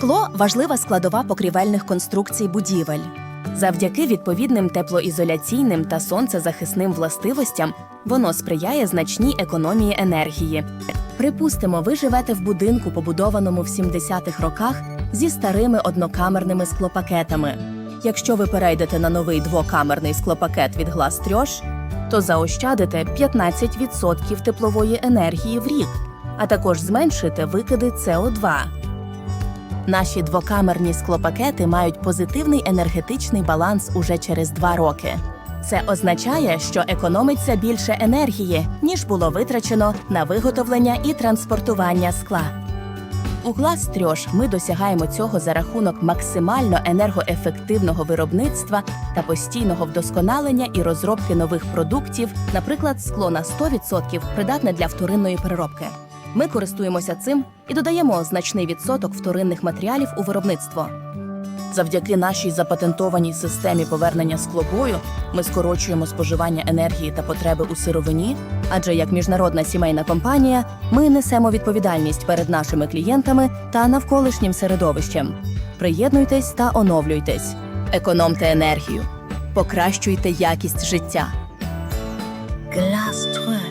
Скло важлива складова покрівельних конструкцій будівель. Завдяки відповідним теплоізоляційним та сонцезахисним властивостям воно сприяє значній економії енергії. Припустимо, ви живете в будинку, побудованому в 70-х роках зі старими однокамерними склопакетами. Якщо ви перейдете на новий двокамерний склопакет від глаз трьош, то заощадите 15% теплової енергії в рік, а також зменшите викиди СО2. Наші двокамерні склопакети мають позитивний енергетичний баланс уже через два роки. Це означає, що економиться більше енергії, ніж було витрачено на виготовлення і транспортування скла. У глаз трьош ми досягаємо цього за рахунок максимально енергоефективного виробництва та постійного вдосконалення і розробки нових продуктів, наприклад, скло на 100% придатне для вторинної переробки. Ми користуємося цим і додаємо значний відсоток вторинних матеріалів у виробництво. Завдяки нашій запатентованій системі повернення склобою ми скорочуємо споживання енергії та потреби у сировині, адже як міжнародна сімейна компанія ми несемо відповідальність перед нашими клієнтами та навколишнім середовищем. Приєднуйтесь та оновлюйтесь, економте енергію, покращуйте якість життя. Glastrø.